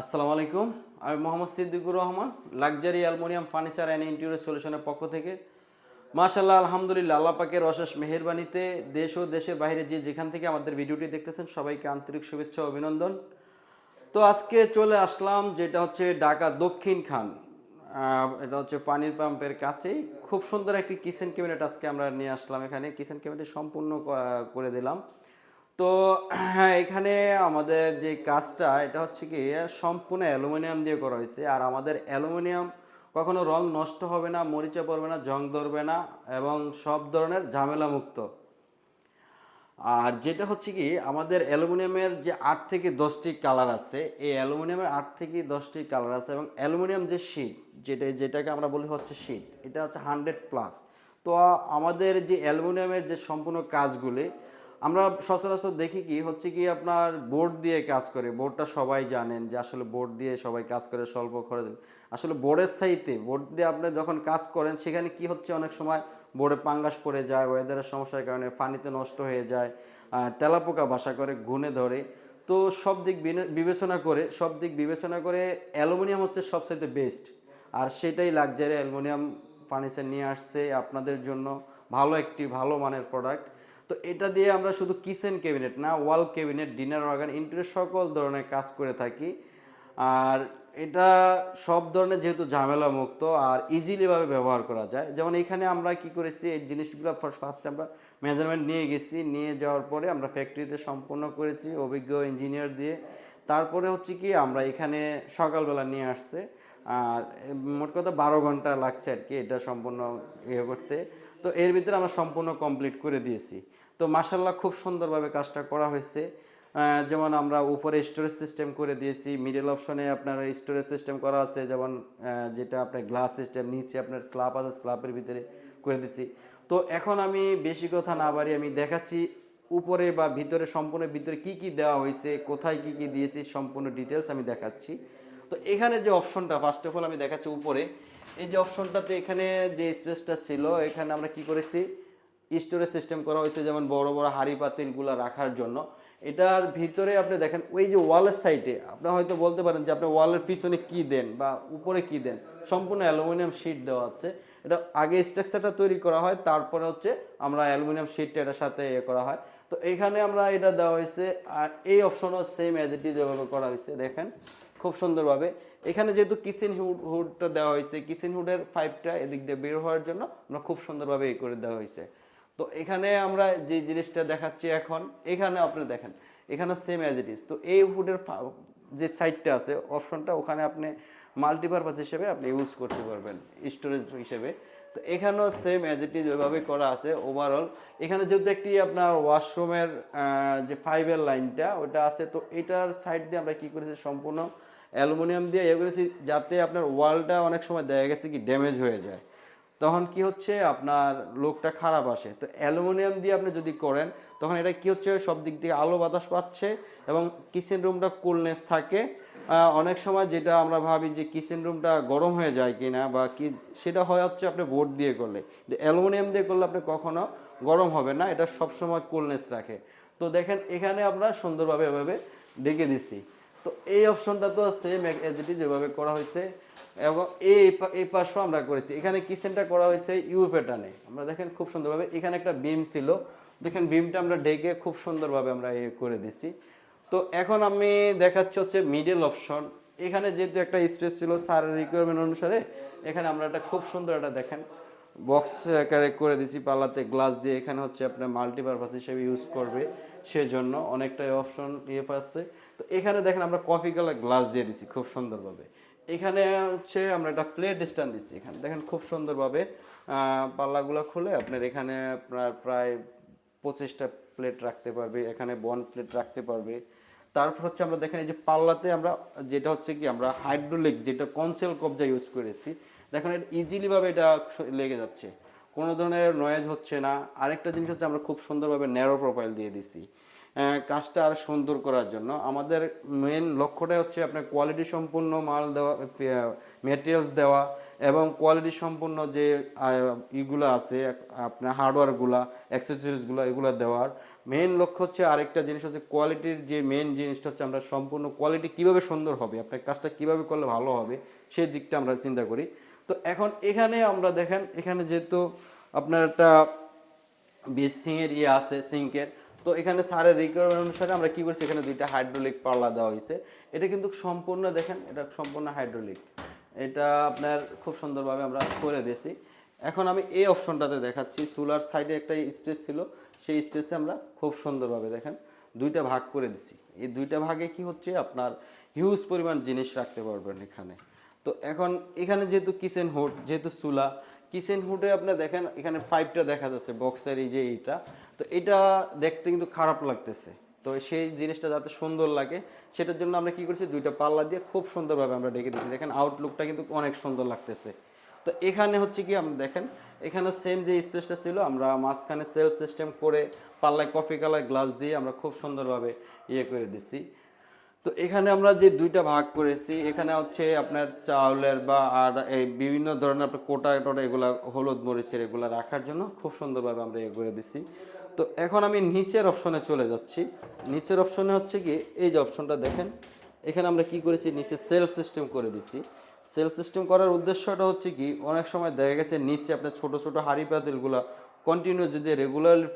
আসসালামু আলাইকুম। আমি Mohammad Siddiqur Rahman, luxury aluminium furniture and interior সলিউশনের পক্ষ থেকে। মাশাল্লাহ আলহামদুলিল্লাহ, আল্লাহ পাকের অশেষ মেহেরবানিতে দেশ ও দেশের বাইরে যে যেখান থেকে আমাদের ভিডিওটি দেখতেছেন, সবাইকে আন্তরিক শুভেচ্ছা অভিনন্দন। তো আজকে চলে আসলাম, যেটা হচ্ছে ঢাকা দক্ষিণ খান। এটা হচ্ছে পানির পাম্পের কাছেই। খুব সুন্দর একটি কিচেন ক্যাবিনেট আজকে আমরা নিয়ে আসলাম এখানে। কিচেন ক্যাবিনেট সম্পূর্ণ করে দিলাম। তো হ্যাঁ এখানে আমাদের যে কাজটা, এটা হচ্ছে কি, সম্পূর্ণ অ্যালুমিনিয়াম দিয়ে করা হয়েছে। আর আমাদের অ্যালুমিনিয়াম কখনো রং নষ্ট হবে না, মরিচা পড়বে না, জং ধরবে না এবং সব ধরনের ঝামেলা মুক্ত আর যেটা হচ্ছে কি, আমাদের অ্যালুমিনিয়ামের যে আট থেকে দশটি কালার আছে, এই অ্যালুমিনিয়ামের আট থেকে দশটি কালার আছে এবং অ্যালুমিনিয়াম যে শীট, যেটা, যেটাকে আমরা বলি হচ্ছে শীট, এটা হচ্ছে হান্ড্রেড প্লাস। তো আমাদের যে অ্যালুমিনিয়ামের যে সম্পূর্ণ কাজগুলি আমরা সচরাচর দেখি কি, হচ্ছে কি আপনার বোর্ড দিয়ে কাজ করে বোর্ডটা সবাই জানেন যে আসলে বোর্ড দিয়ে সবাই কাজ করে স্বল্প খরচ। আসলে বোর্ডের সাইতে বোর্ড দিয়ে আপনি যখন কাজ করেন, সেখানে কি হচ্ছে অনেক সময় বোর্ডে পাঙ্গাস পড়ে যায় ওয়েদারের সমস্যার কারণে পানিতে নষ্ট হয়ে যায় তেলাপোকা বাসা করে ঘুনে ধরে। তো সব দিক বিবেচনা করে, সব দিক বিবেচনা করে অ্যালুমিনিয়াম হচ্ছে সবচাইতে বেস্ট আর সেটাই লাগজারি অ্যালুমিনিয়াম ফার্নিচার নিয়ে আসছে আপনাদের জন্য ভালো একটি, ভালো মানের প্রোডাক্ট তো এটা দিয়ে আমরা শুধু কিচেন ক্যাবিনেট না, wall cabinet, dinner organ interior সকল ধরনের কাজ করে থাকি। আর এটা সব ধরনের যেহেতু ঝামেলা মুক্ত আর ইজিলিভাবে ব্যবহার করা যায়। যেমন এখানে আমরা কি করেছি, এই জিনিসগুলো ফার্স্ট আমরা মেজারমেন্ট নিয়ে গেছি। নিয়ে যাওয়ার পরে আমরা ফ্যাক্টরিতে সম্পূর্ণ করেছি, অভিজ্ঞ ইঞ্জিনিয়ার দিয়ে। তারপরে হচ্ছে কি, আমরা এখানে সকালবেলা নিয়ে আসছে। আর মোট কথা বারো ঘণ্টা লাগছে আর কি এটা সম্পূর্ণ ইয়ে করতে। তো এর ভিতরে আমরা সম্পূর্ণ কমপ্লিট করে দিয়েছি। তো মাসাল্লাহ খুব সুন্দরভাবে কাজটা করা হয়েছে। যেমন আমরা উপরে স্টোরেজ সিস্টেম করে দিয়েছি মিডল অপশনে আপনার স্টোরেজ সিস্টেম করা আছে, যেমন যেটা আপনার গ্লাস সিস্টেম নিচে আপনার স্ল্যাব আছে স্ল্যাবের ভিতরে করে দিয়েছি। তো এখন আমি বেশি কথা না বাড়ি আমি দেখাচ্ছি উপরে বা ভিতরে, সম্পূর্ণ ভিতরে কি কি দেওয়া হয়েছে, কোথায় কি কি দিয়েছি, সম্পূর্ণ ডিটেলস আমি দেখাচ্ছি। তো এখানে যে অপশনটা ফার্স্ট অফ অল আমি দেখাচ্ছি উপরে। এই যে অপশনটাতে এখানে যে স্পেসটা ছিল, এখানে আমরা কি করেছি স্টোরেজ সিস্টেম করা হয়েছে, যেমন বড় বড় হাঁড়ি পাতিলগুলো রাখার জন্য। এটার ভিতরে আপনি দেখেন, ওই যে ওয়ালের সাইডে আপনি হয়তো বলতে পারেন যে আপনি ওয়ালের পিছনে কি দেন বা উপরে কি দেন। সম্পূর্ণ অ্যালুমিনিয়াম শিট দেওয়া আছে। এটা আগে স্ট্রাকচারটা তৈরি করা হয়, তারপরে হচ্ছে আমরা অ্যালুমিনিয়াম শিটটা এটার সাথে ইয়ে করা হয়। তো এখানে আমরা এটা দেওয়া হয়েছে, আর এই অপশনও সেম অ্যাজ ইট ইজ এভাবে করা হয়েছে, দেখেন। খুব সুন্দরভাবে। এখানে যেহেতু কিচেন হুড হুডটা দেওয়া হয়েছে কিচেন হুডের পাইপটা এদিক দিয়ে বের হওয়ার জন্য আমরা খুব সুন্দরভাবে এ করে দেওয়া হয়েছে। তো এখানে আমরা যে জিনিসটা দেখাচ্ছি এখন, এখানে আপনি দেখেন, এখানে সেম অ্যাজ ইট ইজ তো এই হুডের যে সাইডটা আছে অপশনটা ওখানে আপনি মাল্টিপারপাস হিসেবে আপনি ইউজ করতে পারবেন স্টোরেজ হিসেবে। তো এখানেও সেম অ্যাজ ইট ইজ ওইভাবে করা আছে ওভারঅল এখানে যেহেতু একটি আপনার ওয়াশরুমের যে ফাইবার লাইনটা ওটা আছে, তো এটার সাইড দিয়ে আমরা কি করেছি, সম্পূর্ণ অ্যালুমিনিয়াম দিয়ে ইয়ে করেছি, যাতে আপনার ওয়ালটা অনেক সময় দেখা গেছে কি ড্যামেজ হয়ে যায়। তখন কি হচ্ছে? আপনার লোকটা খারাপ আসে। তো অ্যালুমিনিয়াম দিয়ে আপনি যদি করেন, তখন এটা কি হচ্ছে? সব দিক থেকে আলো বাতাস পাচ্ছে এবং কিচেন রুমটা কুলনেস থাকে। অনেক সময় যেটা আমরা ভাবি যে কিচেন রুমটা গরম হয়ে যায় কিনা বা কি, সেটা হয় হচ্ছে আপনি বোর্ড দিয়ে করলে। যে অ্যালুমিনিয়াম দিয়ে করলে আপনি কখনো গরম হবে না, এটা সবসময় কুলনেস রাখে। তো দেখেন, এখানে আমরা সুন্দরভাবে এভাবে ডেকে দিছি। তো এই অপশনটা তো সেম এজ ইট ইজ যেভাবে করা হয়েছে। এবং এই পাশেও আমরা করেছি। এখানে কিচেনটা করা হয়েছে? ইউ প্যাটার্নে আমরা দেখেন খুব সুন্দরভাবে এখানে একটা বিম ছিল। দেখেন বিমটা আমরা ডেকে খুব সুন্দরভাবে আমরা ইয়ে করে দিছি। তো এখন আমি দেখাচ্ছি হচ্ছে মিডল অপশন এখানে যেহেতু একটা স্পেস ছিল স্যারের রিকোয়ারমেন্ট অনুসারে, এখানে আমরা একটা খুব সুন্দর একটা দেখেন বক্স আকারে করে দিছি পাল্লাতে। গ্লাস দিয়ে এখানে হচ্ছে আপনার মাল্টিপারপাস হিসেবে ইউজ করবে। সেজন্য অনেকটাই অপশন ইয়ে পাচ্ছে। তো এখানে দেখেন আমরা কফি কালার গ্লাস দিয়ে দিছি খুব সুন্দরভাবে। এখানে হচ্ছে আমরা একটা প্লেট স্ট্যান্ড দিচ্ছি এখানে। দেখেন খুব সুন্দরভাবে পাল্লাগুলো খুলে আপনার এখানে আপনার প্রায় পঁচিশটা প্লেট রাখতে পারবে, এখানে বন প্লেট রাখতে পারবে। তারপর হচ্ছে আমরা দেখেন এই যে পাল্লাতে আমরা যেটা হচ্ছে কি, আমরা হাইড্রোলিক যেটা কনসেল কবজা ইউজ করেছি, দেখেন এটা ইজিলিভাবে এটা লেগে যাচ্ছে। কোনো ধরনের নয়েজ হচ্ছে না। আরেকটা জিনিস হচ্ছে আমরা খুব সুন্দরভাবে ন্যারো প্রোফাইল দিয়ে দিছি। কাজটা আর সুন্দর করার জন্য। আমাদের মেন লক্ষ্যটাই হচ্ছে আপনার কোয়ালিটি সম্পূর্ণ মাল দেওয়া মেটেরিয়ালস দেওয়া এবং কোয়ালিটি সম্পূর্ণ যে ইগুলো আছে, আপনার হার্ডওয়্যারগুলা অ্যাক্সেসরিজগুলো এগুলো দেওয়ার। মেইন লক্ষ্য হচ্ছে আরেকটা জিনিস হচ্ছে কোয়ালিটির যে মেইন জিনিসটা হচ্ছে আমরা সম্পূর্ণ কোয়ালিটি কীভাবে সুন্দর হবে, আপনার কাজটা কীভাবে করলে ভালো হবে, সেই দিকটা আমরা চিন্তা করি। তো এখন এখানে আমরা দেখেন, এখানে যেহেতু আপনার একটা বেসিং এর ইয়ে আছে, সিঙ্কের তো এখানে সারের রিকোয়ারমেন্ট অনুসারে আমরা কি করছি? এখানে দুইটা হাইড্রোলিক পাল্লা দেওয়া হয়েছে। এটা কিন্তু সম্পূর্ণ দেখেন, এটা সম্পূর্ণ হাইড্রোলিক এটা আপনার খুব সুন্দরভাবে আমরা করে দিয়েছি। এখন আমি এই অপশনটাতে দেখাচ্ছি। সোলার সাইডে একটা স্পেস ছিল, সেই স্পেসে আমরা খুব সুন্দরভাবে দেখেন দুইটা ভাগ করে দিছি এই দুইটা ভাগে কি হচ্ছে? আপনার হিউজ পরিমাণ জিনিস রাখতে পারবেন এখানে। তো এখন এখানে যেহেতু কিচেন হুড যেহেতু চুলা কিচেন হুডে আপনি দেখেন, এখানে পাইপটা দেখা যাচ্ছে বক্সের এই যে এইটা। তো এটা দেখতে কিন্তু খারাপ লাগতেছে। তো সেই জিনিসটা যাতে সুন্দর লাগে, সেটার জন্য আমরা কি করছি, দুইটা পাল্লা দিয়ে খুব সুন্দরভাবে আমরা ডেকে দিচ্ছি দেখেন আউটলুকটা কিন্তু অনেক সুন্দর লাগতেছে। তো এখানে হচ্ছে কি, আপনি দেখেন, এখানে সেম যে স্পেসটা ছিল, আমরা মাঝখানে সেলফ সিস্টেম করে পাল্লায় কফি কালার গ্লাস দিয়ে আমরা খুব সুন্দরভাবে ইয়ে করে দিছি। তো এখানে আমরা যে দুইটা ভাগ করেছি, এখানে হচ্ছে আপনার চাউলের বা আর এই বিভিন্ন ধরনের আপনার কোটা টোটা এগুলা হলুদ মরিচের এগুলা রাখার জন্য খুব সুন্দরভাবে আমরা ইয়ে করে দিছি। তো এখন আমি নিচের অপশনে চলে যাচ্ছি। নিচের অপশনে হচ্ছে কি, এই যে অপশনটা দেখেন, এখানে আমরা কি করেছি, নিচে সেলফ সিস্টেম করে দিছি। সেলফ সিস্টেম করার উদ্দেশ্যটা হচ্ছে কি, অনেক সময় দেখা গেছে নিচে আপনার ছোট ছোট হাঁড়ি পাতিলগুলো কন্টিনিউ যদি রেগুলারলি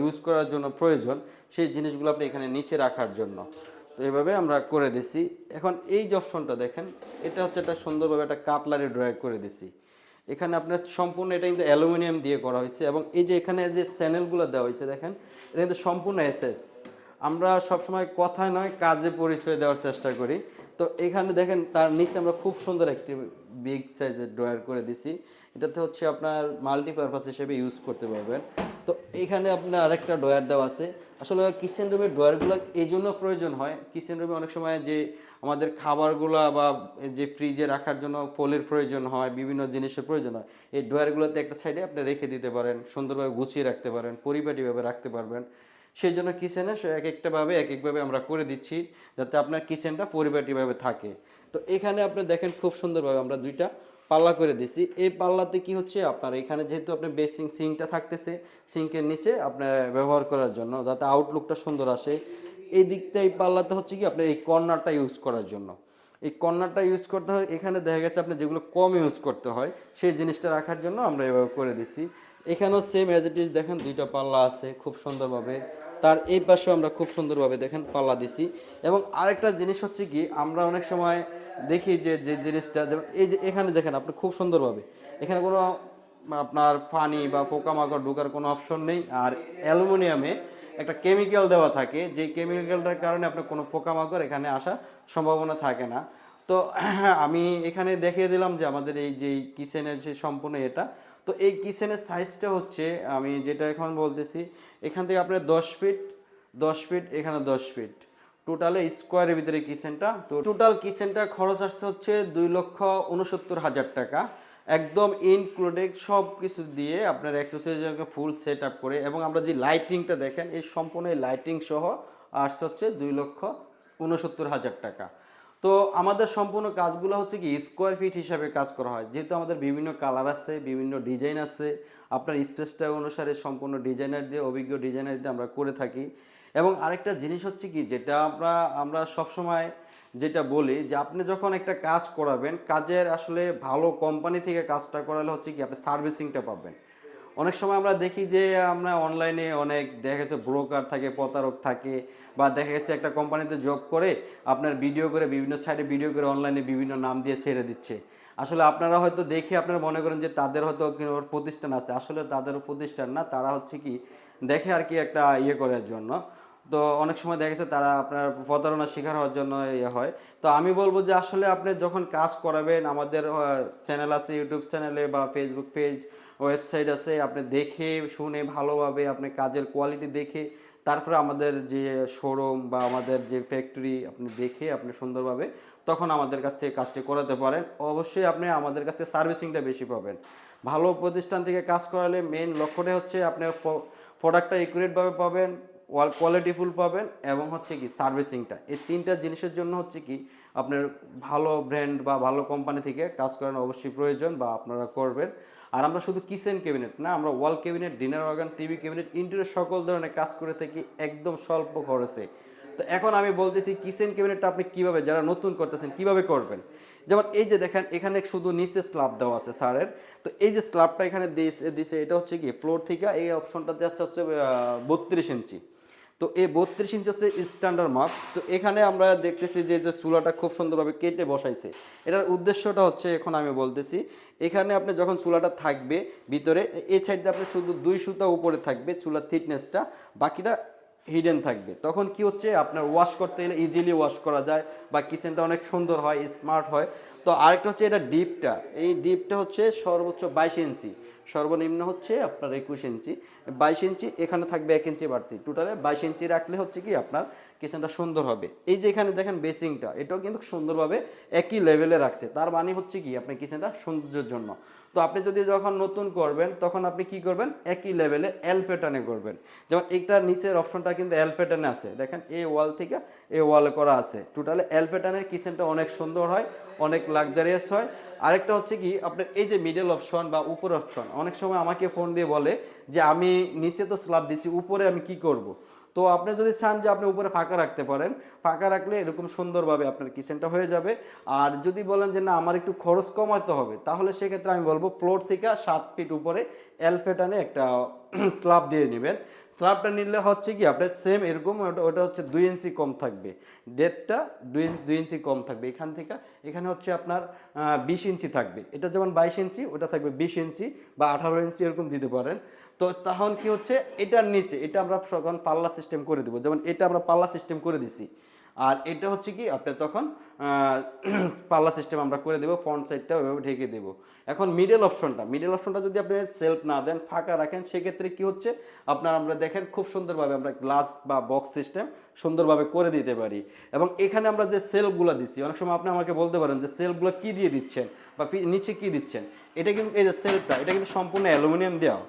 ইউজ করার জন্য প্রয়োজন, সেই জিনিসগুলো আপনি এখানে নিচে রাখার জন্য। তো এইভাবে আমরা করে দিছি। এখন এই যে অপশনটা দেখেন, এটা হচ্ছে একটা সুন্দরভাবে একটা কাটলারি ড্রয় করে দিছি। এখানে আপনার সম্পূর্ণ এটা কিন্তু অ্যালুমিনিয়াম দিয়ে করা হয়েছে এবং এই যে এখানে যে চ্যানেলগুলো দেওয়া হয়েছে দেখেন, এটা কিন্তু সম্পূর্ণ এসএস। আমরা সবসময় কথায় নয়, কাজে পরিচয় দেওয়ার চেষ্টা করি। তো এখানে দেখেন, তার নিচে আমরা খুব সুন্দর একটি বিগ সাইজের ড্রয়ার করে দিছি। এটাতে হচ্ছে আপনার মাল্টিপারপাস হিসেবে ইউজ করতে পারবেন। তো এখানে আপনার আরেকটা ড্রয়ার দেওয়া আছে। আসলে কিচেন রুমের ড্রয়ারগুলো এই জন্য প্রয়োজন হয়। কিচেন রুমে অনেক সময় যে আমাদের খাবারগুলো বা যে ফ্রিজে রাখার জন্য ফলের প্রয়োজন হয়, বিভিন্ন জিনিসের প্রয়োজন হয়, এই ড্রয়ারগুলোতে একটা সাইডে আপনি রেখে দিতে পারেন, সুন্দরভাবে গুছিয়ে রাখতে পারেন, পরিপাটিভাবে রাখতে পারবেন। সেই জন্য কিচেনে সে এক একটাভাবে এক একভাবে আমরা করে দিচ্ছি যাতে আপনার কিচেনটা পরিপাটিভাবে থাকে। তো এখানে আপনি দেখেন খুব সুন্দরভাবে আমরা দুইটা পাল্লা করে দিছি। এই পাল্লাতে কি হচ্ছে? আপনার এখানে যেহেতু আপনার বেসিং সিঙ্কটা থাকতেছে, সিঙ্কের নিচে আপনার ব্যবহার করার জন্য যাতে আউটলুকটা সুন্দর আসে। এই দিকটা এই পাল্লাতে হচ্ছে কি? আপনার এই কর্নারটা ইউজ করার জন্য। এই কর্নারটা ইউজ করতে হয়, এখানে দেখা গেছে আপনি যেগুলো কম ইউজ করতে হয়, সেই জিনিসটা রাখার জন্য আমরা এভাবে করে দিছি। এখানেও সেম অ্যাজ ইট ইজ দেখেন দুইটা পাল্লা আছে খুব সুন্দরভাবে। তার এই পাশেও আমরা খুব সুন্দরভাবে দেখেন পাল্লা দিছি। এবং আরেকটা জিনিস হচ্ছে কি, আমরা অনেক সময় দেখি যে যে জিনিসটা, যেমন এই যে এখানে দেখেন আপনি খুব সুন্দরভাবে। এখানে কোনো আপনার ফানি বা পোকামাকড় ঢোকার কোনো অপশন নেই। আর অ্যালুমিনিয়ামে একটা কেমিক্যাল দেওয়া থাকে যে কেমিক্যালটার কারণে আপনার কোনো পোকামাকড় এখানে আসার সম্ভাবনা থাকে না। তো আমি এখানে দেখিয়ে দিলাম যে আমাদের এই যে কিচেনের যে সম্পূর্ণ এটা তো এই কিচেনের সাইজটা হচ্ছে, আমি যেটা এখন বলতেছি, এখান থেকে আপনার দশ ফিট দশ ফিট, এখানে দশ ফিট। টোটালে স্কোয়ারের ভিতরে কিচেনটা। তো টোটাল কিচেনটা খরচ আসছে হচ্ছে দুই লক্ষ উনসত্তর হাজার টাকা। একদম ইনক্লুডেড সব কিছু দিয়ে আপনার এক্সারসাইজকে ফুল সেট আপ করে এবং আমরা যে লাইটিংটা দেখেন, এই সম্পূর্ণ লাইটিং সহ আসছে হচ্ছে দুই লক্ষ উনসত্তর হাজার টাকা। তো আমাদের সম্পূর্ণ কাজগুলো হচ্ছে কি স্কোয়ার ফিট হিসাবে কাজ করা হয়। যেহেতু আমাদের বিভিন্ন কালার আছে, বিভিন্ন ডিজাইন আছে, আপনার স্পেসটা অনুসারে সম্পূর্ণ ডিজাইনার দিয়ে, অভিজ্ঞ ডিজাইনার দিয়ে আমরা করে থাকি। এবং আরেকটা জিনিস হচ্ছে কি, যেটা আমরা আমরা সবসময় যেটা বলি যে আপনি যখন একটা কাজ করাবেন, কাজের আসলে ভালো কোম্পানি থেকে কাজটা করালে হচ্ছে কি আপনি সার্ভিসিংটা পাবেন। অনেক সময় আমরা দেখি যে আমরা অনলাইনে অনেক, দেখা গেছে ব্রোকার থাকে, প্রতারক থাকে বা দেখা গেছে একটা কোম্পানিতে জব করে আপনার ভিডিও করে, বিভিন্ন সাইডে ভিডিও করে অনলাইনে বিভিন্ন নাম দিয়ে ছেড়ে দিচ্ছে। আসলে আপনারা হয়তো দেখে আপনারা মনে করেন যে তাদের হয়তো প্রতিষ্ঠান আছে। আসলে তাদের প্রতিষ্ঠান না, তারা হচ্ছে কি দেখে আর কি একটা ইয়ে করার জন্য। তো অনেক সময় দেখা গেছে তারা আপনার প্রতারণার শিকার হওয়ার জন্য ইয়ে হয়। তো আমি বলব যে আসলে আপনি যখন কাজ করাবেন, আমাদের চ্যানেল আছে ইউটিউব চ্যানেলে বা ফেসবুক পেজ ওয়েবসাইট আছে, আপনি দেখে, শুনে, ভালোভাবে আপনি কাজের কোয়ালিটি দেখে, তারপরে আমাদের যে শোরুম বা আমাদের যে ফ্যাক্টরি আপনি দেখে, আপনি সুন্দরভাবে তখন আমাদের কাছ থেকে কাজটি করাতে পারেন। অবশ্যই আপনি আমাদের কাছ থেকে সার্ভিসিংটা বেশি পাবেন। ভালো প্রতিষ্ঠান থেকে কাজ করালে মেন লক্ষ্যটা হচ্ছে আপনার প্রোডাক্টটা একুরেটভাবে পাবেন ওয়াল কোয়ালিটিফুল পাবেন এবং হচ্ছে কি সার্ভিসিংটা এই তিনটা জিনিসের জন্য হচ্ছে কি আপনার ভালো ব্র্যান্ড বা ভালো কোম্পানি থেকে কাজ করানো অবশ্যই প্রয়োজন বা আপনারা করবেন। আর আমরা শুধু কিচেন ক্যাবিনেট না, আমরা wall cabinet dinner organ TV cabinet interior সকল ধরনের কাজ করে থাকি একদম স্বল্প খরচে। তো এখন আমি বলতেছি কিচেন ক্যাবিনেটটা আপনি কীভাবে, যারা নতুন করতেছেন, কীভাবে করবেন? যেমন এই যে দেখেন, এখানে শুধু নিচে স্ল্যাব দেওয়া আছে স্যারের তো এই যে স্ল্যাবটা এখানে দিছে, এটা হচ্ছে কি ফ্লোর থেকে এই অপশনটা যাচ্ছে হচ্ছে বত্রিশ ইঞ্চি তো এই বত্রিশ ইঞ্চি হচ্ছে স্ট্যান্ডার্ড মাপ তো এখানে আমরা দেখতেছি যে যে চুলাটা খুব সুন্দরভাবে কেটে বসাইছে। এটার উদ্দেশ্যটা হচ্ছে, এখন আমি বলতেছি, এখানে আপনি যখন চুলাটা থাকবে ভিতরে, এই সাইডে আপনি শুধু দুই সুতা উপরে থাকবে চুলার থিকনেসটা বাকিটা হিডেন থাকবে। তখন কি হচ্ছে? আপনার ওয়াশ করতে গেলে ইজিলি ওয়াশ করা যায় বা কিচেনটা অনেক সুন্দর হয় স্মার্ট হয়। তো আরেকটা হচ্ছে এটা ডিপটা এই ডিপটা হচ্ছে সর্বোচ্চ বাইশ ইঞ্চি। সর্বনিম্ন হচ্ছে আপনার একুশ ইঞ্চি। বাইশ ইঞ্চি এখানে থাকবে এক ইঞ্চি বাড়তি। টোটালে বাইশ ইঞ্চি রাখলে হচ্ছে কি? আপনার কিচেনটা সুন্দর হবে। এই যে এখানে দেখেন বেসিংটা এটাও কিন্তু সুন্দরভাবে একই লেভেলে রাখছে। তার মানে হচ্ছে কি? আপনার কিচেনটা সৌন্দর্যের জন্য। তো আপনি যদি যখন নতুন করবেন, তখন আপনি কি করবেন? একই লেভেলে এল প্যাটার্নে করবেন। যেমন এইটার নিচের অপশনটা কিন্তু এল প্যাটার্নে আছে। দেখেন এ ওয়াল থেকে এ ওয়ালে করা আছে। টোটালে এল প্যাটার্নের কিচেনটা অনেক সুন্দর হয়, অনেক লাক্সারিয়াস হয়। আরেকটা হচ্ছে কি, আপনার এই যে মিডল অপশন বা উপর অপশন অনেক সময় আমাকে ফোন দিয়ে বলে যে, আমি নিচে তো স্ল্যাব দিছি, উপরে আমি কি করব। তো আপনি যদি চান যে আপনি উপরে ফাঁকা রাখতে পারেন, ফাঁকা রাখলে এরকম সুন্দরভাবে আপনার কিচেনটা হয়ে যাবে। আর যদি বলেন যে না, আমার একটু খরচ কমাতে হবে, তাহলে সেক্ষেত্রে আমি বলব ফ্লোর থেকে সাত ফিট উপরে এলফেটানে একটা স্ল্যাব দিয়ে নেবেন। স্ল্যাবটা নিলে হচ্ছে কি, আপনার সেম এরকম, ওটা হচ্ছে দুই ইঞ্চি কম থাকবে। ডেপটা দুই দুই ইঞ্চি কম থাকবে। এখান থেকে, এখানে হচ্ছে আপনার বিশ ইঞ্চি থাকবে। এটা যেমন বাইশ ইঞ্চি, ওটা থাকবে বিশ ইঞ্চি বা আঠারো ইঞ্চি এরকম দিতে পারেন। তো তখন কি হচ্ছে? এটার নিচে, এটা আমরা তখন পাল্লা সিস্টেম করে দেবো। যেমন এটা আমরা পাল্লা সিস্টেম করে দিছি। আর এটা হচ্ছে কি? আপনার তখন পাল্লা সিস্টেম আমরা করে দেবো ফ্রন্ট সাইডটা ওইভাবে ঢেকে দেবো। এখন মিডল অপশনটা মিডল অপশনটা যদি আপনি সেলফ না দেন, ফাঁকা রাখেন, সেক্ষেত্রে কি হচ্ছে? আপনার আমরা দেখেন খুব সুন্দরভাবে আমরা গ্লাস বা বক্স সিস্টেম সুন্দরভাবে করে দিতে পারি। এবং এখানে আমরা যে সেলফগুলো দিচ্ছি অনেক সময় আপনি আমাকে বলতে পারেন যে সেলফগুলো কি দিয়ে দিচ্ছেন বা নিচে কি দিচ্ছেন? এটা কিন্তু, এই যে সেলফটা এটা কিন্তু সম্পূর্ণ অ্যালুমিনিয়াম দেওয়া।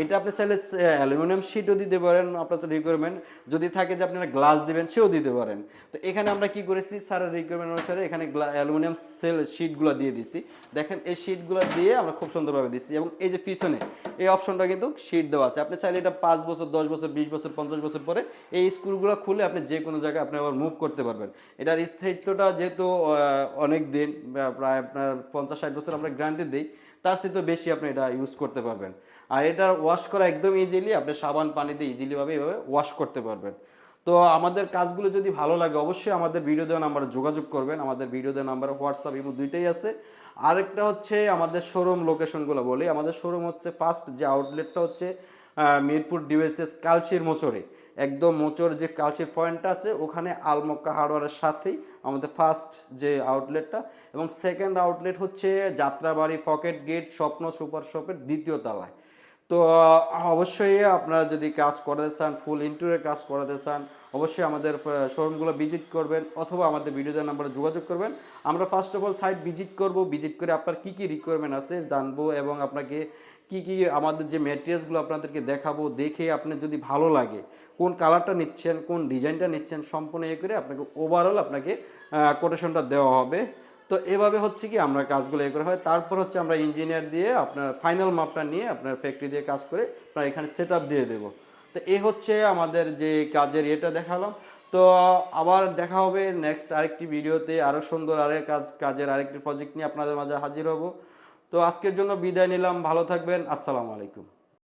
এটা আপনি চাইলে অ্যালুমিনিয়াম শিটও দিতে পারেন, আপনার রিকোয়ারমেন্ট যদি থাকে যে আপনারা গ্লাস দিবেন, সেও দিতে পারেন। তো এখানে আমরা কি করেছি? স্যারের রিকোয়ারমেন্ট অনুসারে এখানে অ্যালুমিনিয়াম সেল শিটগুলো দিয়ে দিছি। দেখেন, এই শিটগুলো দিয়ে আমরা খুব সুন্দরভাবে দিচ্ছি এবং এই যে পিছনে, এই অপশনটা কিন্তু শিট দেওয়া আছে। আপনি চাইলে এটা পাঁচ বছর, দশ বছর, বিশ বছর, পঞ্চাশ বছর পরে এই স্ক্রুগুলো খুলে আপনি যে কোনো জায়গায় আপনি আবার মুভ করতে পারবেন। এটার স্থায়িত্বটা যেহেতু অনেক দিন প্রায় আপনার পঞ্চাশ ষাট বছর আমরা গ্যারান্টি দিই তার তো বেশি আপনি এটা ইউজ করতে পারবেন। আর এটা ওয়াশ করা একদম ইজিলি আপনি সাবান, পানি দিয়ে ইজিলিভাবে এভাবে ওয়াশ করতে পারবেন। তো আমাদের কাজগুলো যদি ভালো লাগে, অবশ্যই আমাদের ভিডিও দেওয়া নাম্বারে যোগাযোগ করবেন। আমাদের ভিডিও দেওয়া নাম্বার হোয়াটসঅ্যাপ ইমো দুইটাই আছে। আরেকটা হচ্ছে আমাদের শোরুম লোকেশনগুলো বলি। আমাদের শোরুম হচ্ছে ফার্স্ট যে আউটলেটটা হচ্ছে মিরপুর ডিওএসএস কালচির মোচরে। একদম মোচর যে কালচির পয়েন্টটা আছে, ওখানে আলমক্কা হার্ডওয়ারের সাথেই আমাদের ফার্স্ট যে আউটলেটটা এবং সেকেন্ড আউটলেট হচ্ছে Jatrabari pocket gate, Shwapno super শপের দ্বিতীয় তলায়। তো অবশ্যই আপনারা যদি কাজ করাতে চান ফুল ইন্টুরের কাজ করাতে চান, অবশ্যই আমাদের শোরুমগুলো ভিজিট করবেন অথবা আমাদের ভিডিও নাম্বারে যোগাযোগ করবেন। আমরা first of all site visit করব। ভিজিট করে আপনার কি কি রিকোয়ারমেন্ট আছে জানব এবং আপনাকে কি কি আমাদের যে ম্যাটেরিয়ালসগুলো আপনাদেরকে দেখাবো, দেখে আপনার যদি ভালো লাগে, কোন কালারটা নিচ্ছেন, কোন ডিজাইনটা নিচ্ছেন, সম্পূর্ণ ইয়ে করে আপনাকে ওভারঅল আপনাকে কোটেশনটা দেওয়া হবে। তো এভাবে হচ্ছে কি আমরা কাজগুলো এ করে হয়। তারপর হচ্ছে আমরা ইঞ্জিনিয়ার দিয়ে আপনার ফাইনাল মাপটা নিয়ে আপনার ফ্যাক্টরি দিয়ে কাজ করে আপনার এখানে সেট দিয়ে দেবো। তো এ হচ্ছে আমাদের যে কাজের এটা দেখালাম। তো আবার দেখা হবে নেক্সট আরেকটি ভিডিওতে আরও সুন্দর আরেক কাজ, কাজের আরেকটি প্রজেক্ট নিয়ে আপনাদের মাঝে হাজির হব। তো আজকের জন্য বিদায় নিলাম। ভালো থাকবেন। আসসালামু আলাইকুম।